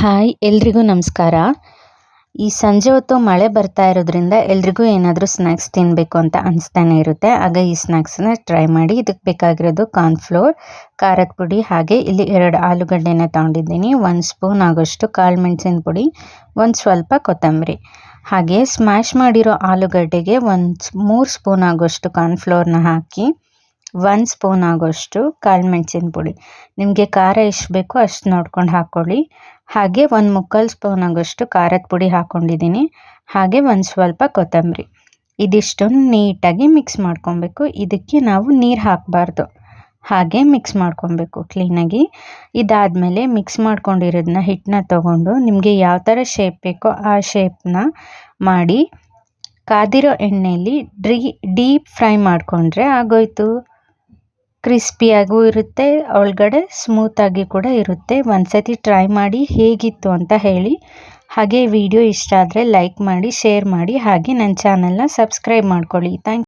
Hi, ಎಲ್ರಿಗೂ ನಮಸ್ಕಾರ. ಈ ಸಂಜೆ ಹೊತ್ತು ಮಳೆ ಬರ್ತಾ ಇರೋದ್ರಿಂದ ಎಲ್ರಿಗೂ ಏನಾದರೂ ಸ್ನ್ಯಾಕ್ಸ್ ತಿನ್ನಬೇಕು ಅಂತ ಅನಿಸ್ತಾನೆ ಇರುತ್ತೆ. ಆಗ ಈ ಸ್ನ್ಯಾಕ್ಸನ್ನ ಟ್ರೈ ಮಾಡಿ ಇದಕ್ಕೆ ಬೇಕಾಗಿರೋದು ಕಾರ್ನ್ಫ್ಲೋರ್ ಖಾರದ ಪುಡಿ, ಹಾಗೆ ಇಲ್ಲಿ ಎರಡು ಆಲೂಗಡ್ಡೆನ ತಗೊಂಡಿದ್ದೀನಿ. ಒಂದು ಸ್ಪೂನ್ ಆಗೋಷ್ಟು ಕಾಳು ಮೆಣಸಿನ ಪುಡಿ, ಒಂದು ಸ್ವಲ್ಪ ಕೊತ್ತಂಬರಿ. ಹಾಗೆ ಸ್ಮ್ಯಾಶ್ ಮಾಡಿರೋ ಆಲೂಗಡ್ಡೆಗೆ ಒಂದು ಮೂರು ಸ್ಪೂನ್ ಆಗೋಷ್ಟು ಕಾರ್ನ್ಫ್ಲೋರ್ನ ಹಾಕಿ ಒಂದು ಸ್ಪೂನ್ ಆಗೋಷ್ಟು ಕಾಳು ಮೆಣಸಿನ ಪುಡಿ. ನಿಮಗೆ ಖಾರ ಎಷ್ಟು ಬೇಕೋ ಅಷ್ಟು ನೋಡ್ಕೊಂಡು ಹಾಕ್ಕೊಳ್ಳಿ ಹಾಗೆ ಒಂದು ಮುಕ್ಕಾಲು ಸ್ಪೂನ್ ಆಗೋಷ್ಟು ಖಾರದ ಪುಡಿ ಹಾಕ್ಕೊಂಡಿದ್ದೀನಿ ಹಾಗೆ ಒಂದು ಸ್ವಲ್ಪ ಕೊತ್ತಂಬರಿ. ಇದಿಷ್ಟನ್ನು ನೀಟಾಗಿ ಮಿಕ್ಸ್ ಮಾಡ್ಕೊಬೇಕು. ಇದಕ್ಕೆ ನಾವು ನೀರು ಹಾಕಬಾರ್ದು. ಹಾಗೆ ಮಿಕ್ಸ್ ಮಾಡ್ಕೊಬೇಕು ಕ್ಲೀನಾಗಿ. ಇದಾದಮೇಲೆ ಮಿಕ್ಸ್ ಮಾಡ್ಕೊಂಡಿರೋದನ್ನ ಹಿಟ್ಟನ್ನ ತೊಗೊಂಡು ನಿಮಗೆ ಯಾವ ಥರ ಶೇಪ್ ಬೇಕೋ ಆ ಶೇಪ್ನ ಮಾಡಿ, ಕಾದಿರೋ ಎಣ್ಣೆಯಲ್ಲಿ ಡ್ರೀ, ಡೀಪ್ ಫ್ರೈ ಮಾಡಿಕೊಂಡ್ರೆ ಆಗೋಯ್ತು. ಕ್ರಿಸ್ಪಿಯಾಗೂ ಇರುತ್ತೆ, ಒಳಗಡೆ ಸ್ಮೂತಾಗಿ ಕೂಡ ಇರುತ್ತೆ. ಒಂದ್ಸತಿ ಟ್ರೈ ಮಾಡಿ ಹೇಗಿತ್ತು ಅಂತ ಹೇಳಿ. ಹಾಗೆ ವಿಡಿಯೋ ಇಷ್ಟ ಆದರೆ ಲೈಕ್ ಮಾಡಿ, ಶೇರ್ ಮಾಡಿ, ಹಾಗೆ ನನ್ನ ಚಾನೆಲ್ನ ಸಬ್ಸ್ಕ್ರೈಬ್ ಮಾಡ್ಕೊಳ್ಳಿ. ಥ್ಯಾಂಕ್